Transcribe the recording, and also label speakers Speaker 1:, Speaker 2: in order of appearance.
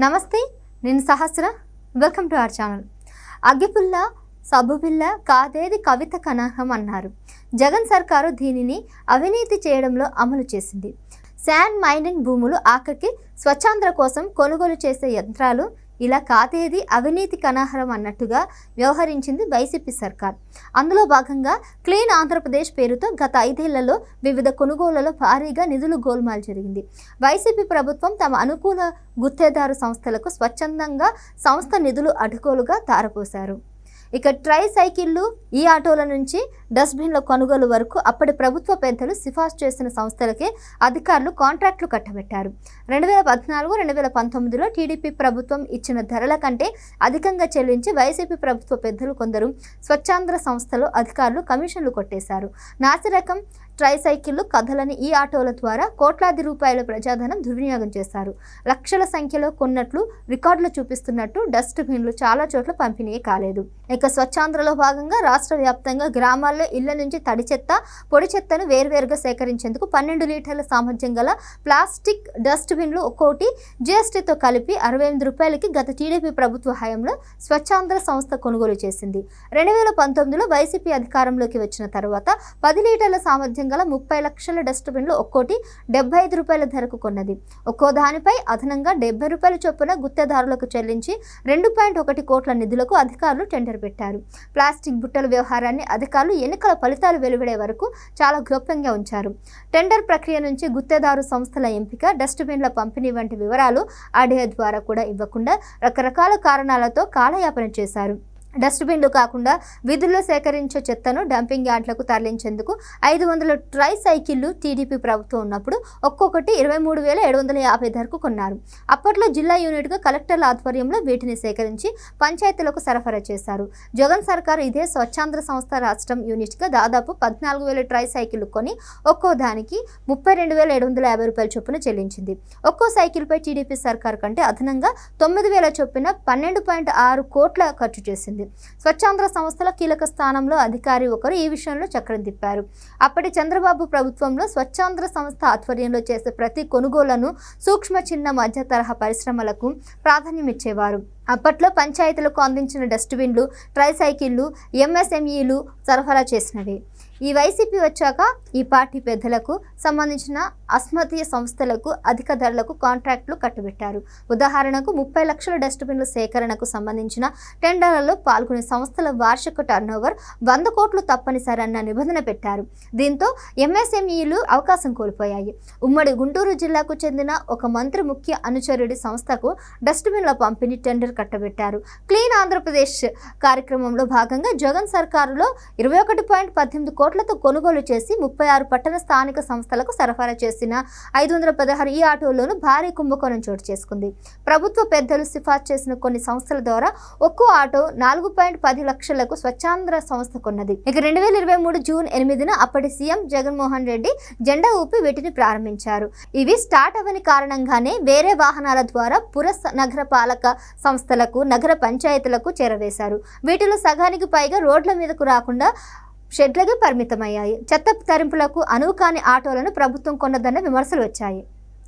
Speaker 1: నమస్తే నేను Sahasra. Welcome to our channel అగ్గిపుల్ల సబుబిల్ల కాదేది కవిత కనహం అన్నారు. జగన్ సర్కారు దీనిని అవినీతి చేయడంలో అమలు చేసింది. శాండ్ మైనింగ్ భూములు ఆఖరికి స్వచ్ఛాంధ్ర కోసం కొనుగోలు చేసే యంత్రాలు ఇలా కాదేది అవినీతి కనాహరం అన్నట్టుగా వ్యవహరించింది వైసీపీ సర్కార్. అందులో భాగంగా క్లీన్ ఆంధ్రప్రదేశ్ పేరుతో గత ఐదేళ్ళలో వివిధ కొనుగోళ్ళలో భారీగా నిధులు గోల్మాల్ జరిగింది. వైసీపీ ప్రభుత్వం తమ అనుకూల గుత్తేదారు సంస్థలకు స్వచ్ఛందంగా సంస్థ నిధులు అడ్డుకోలుగా తారపోశారు. ఇక ట్రై సైకిళ్ళు ఈ ఆటోల నుంచి డస్ట్బిన్ల కొనుగోలు వరకు అప్పటి ప్రభుత్వ పెద్దలు సిఫార్సు చేసిన సంస్థలకే అధికారులు కాంట్రాక్టులు కట్టబెట్టారు. రెండు వేల పద్నాలుగు రెండు వేల పంతొమ్మిదిలో టీడీపీ ప్రభుత్వం ఇచ్చిన ధరల కంటే అధికంగా చెల్లించి వైసీపీ ప్రభుత్వ పెద్దలు కొందరు స్వచ్ఛాంధ్ర సంస్థలు అధికారులు కమిషన్లు కొట్టేశారు. నాసిరకం ట్రైసైకిళ్ళు కథలని ఈ ఆటోల ద్వారా కోట్లాది రూపాయల ప్రజాధనం దుర్వినియోగం చేశారు. లక్షల సంఖ్యలో కొన్నట్లు రికార్డులు చూపిస్తున్నట్టు డస్ట్బిన్లు చాలా చోట్ల పంపిణీ కాలేదు. ఇక స్వచ్ఛాంధ్రలో భాగంగా రాష్ట్ర వ్యాప్తంగా గ్రామాల్లో ఇళ్ళ నుంచి తడి చెత్త పొడి చెత్తను వేర్వేరుగా సేకరించేందుకు పన్నెండు లీటర్ల సామర్థ్యం గల ప్లాస్టిక్ డస్ట్బిన్లు ఒక్కోటి జీఎస్టీతో కలిపి అరవై ఎనిమిది రూపాయలకి గత టీడీపీ ప్రభుత్వ హయాంలో స్వచ్ఛాంధ్ర సంస్థ కొనుగోలు చేసింది. రెండు వేల పంతొమ్మిదిలో వైసీపీ అధికారంలోకి వచ్చిన తర్వాత పది లీటర్ల సామర్థ్యం గల ముప్పై లక్షల డస్ట్బిన్లు ఒక్కోటి డెబ్బై ఐదు రూపాయల ధరకు కొన్నది. ఒక్కో దానిపై అదనంగా డెబ్బై రూపాయల చొప్పున గుత్తేదారులకు చెల్లించి రెండు పాయింట్ ఒకటి కోట్ల నిధులకు అధికారులు టెండర్ పెట్టారు. ప్లాస్టిక్ బుట్టల వ్యవహారాన్ని అధికారులు ఎన్నికల ఫలితాలు వెలువడే వరకు చాలా గోప్యంగా ఉంచారు. టెండర్ ప్రక్రియ నుంచి గుత్తేదారు సంస్థల ఎంపిక డస్ట్బిన్ల పంపిణీ వంటి వివరాలు ఆడియో ద్వారా కూడా ఇవ్వకుండా రకరకాల కారణాలతో కాలయాపన చేశారు. డస్ట్బిన్లు కాకుండా విధుల్లో సేకరించే చెత్తను డంపింగ్ యార్డ్లకు తరలించేందుకు ఐదు వందల ట్రై సైకిళ్ళు టీడీపీ ప్రభుత్వం ఉన్నప్పుడు ఒక్కొక్కటి ఇరవై మూడు వేల ఏడు వందల యాభై ధరకు కొన్నారు. అప్పట్లో జిల్లా యూనిట్గా కలెక్టర్ల ఆధ్వర్యంలో వీటిని సేకరించి పంచాయతీలకు సరఫరా చేశారు. జగన్ సర్కారు ఇదే స్వచ్ఛాంధ్ర సంస్థ రాష్ట్రం యూనిట్గా దాదాపు పద్నాలుగు వేల ట్రై సైకిళ్ళు కొని ఒక్కో దానికి ముప్పై రెండు వేల ఏడు వందల యాభై రూపాయల చొప్పున చెల్లించింది. ఒక్కో సైకిల్పై టీడీపీ సర్కార్ కంటే అదనంగా తొమ్మిది వేల చొప్పున పన్నెండు పాయింట్ ఆరు కోట్ల ఖర్చు చేసింది. స్వచ్ఛాంధ్ర సంస్థల కీలక స్థానంలో అధికారి ఒకరు ఈ విషయంలో చక్రం తిప్పారు. అప్పటి చంద్రబాబు ప్రభుత్వంలో స్వచ్ఛాంధ్ర సంస్థ ఆధ్వర్యంలో చేసే ప్రతి కొనుగోళ్ళను సూక్ష్మ చిన్న మధ్య తరహా పరిశ్రమలకు ప్రాధాన్యం ఇచ్చేవారు. అప్పట్లో పంచాయతీలకు అందించిన డస్ట్బిన్లు ట్రైసైకిళ్ళు ఎంఎస్ఎంఈలు సరఫరా చేసినవి. ఈ వైసీపీ వచ్చాక ఈ పార్టీ పెద్దలకు సంబంధించిన అస్మతీయ సంస్థలకు అధిక ధరలకు కాంట్రాక్టులు కట్టబెట్టారు. ఉదాహరణకు ముప్పై లక్షల డస్ట్బిన్ల సేకరణకు సంబంధించిన టెండర్లలో పాల్గొనే సంస్థల వార్షిక టర్నోవర్ వంద కోట్లు తప్పనిసరి అన్న నిబంధన పెట్టారు. దీంతో ఎంఎస్ఎంఈలు అవకాశం కోల్పోయాయి. ఉమ్మడి గుంటూరు జిల్లాకు చెందిన ఒక మంత్రి ముఖ్య అనుచరుడి సంస్థకు డస్ట్బిన్ల పంపిణీ టెండర్ కట్టబెట్టారు. క్లీన్ ఆంధ్రప్రదేశ్ కార్యక్రమంలో భాగంగా జగన్ సర్కారులో ఇరవై ఒకటి పాయింట్ పద్దెనిమిది కోట్లతో కొనుగోలు చేసి ముప్పై ఆరు పట్టణ స్థానిక సంస్థలకు సరఫరా చేసిన ఐదు వందల పదహారు ఈ ఆటోల్లోనూ భారీ కుంభకోణం చోటు చేసుకుంది. ప్రభుత్వ పెద్దలు సిఫార్సు చేసిన కొన్ని సంస్థల ద్వారా ఒక్కో ఆటో నాలుగు పాయింట్ పది లక్షలకు స్వచ్ఛాంధ్ర సంస్థ కొన్నది ఇక రెండు వేల ఇరవై మూడు జూన్ ఎనిమిదిన అప్పటి సీఎం జగన్మోహన్ రెడ్డి జెండా ఊపి వీటిని ప్రారంభించారు. ఇవి స్టార్ట్ అవని కారణంగానే వేరే వాహనాల ద్వారా పుర నగర పాలక సంస్థలకు నగర పంచాయతీలకు చేరవేశారు. వీటిలో సగానికి పైగా రోడ్ల మీదకు రాకుండా షెడ్లకే పరిమితమయ్యాయి. చెత్త తరింపులకు అనువు కాని ఆటోలను ప్రభుత్వం కొన్నదన్న విమర్శలు వచ్చాయి.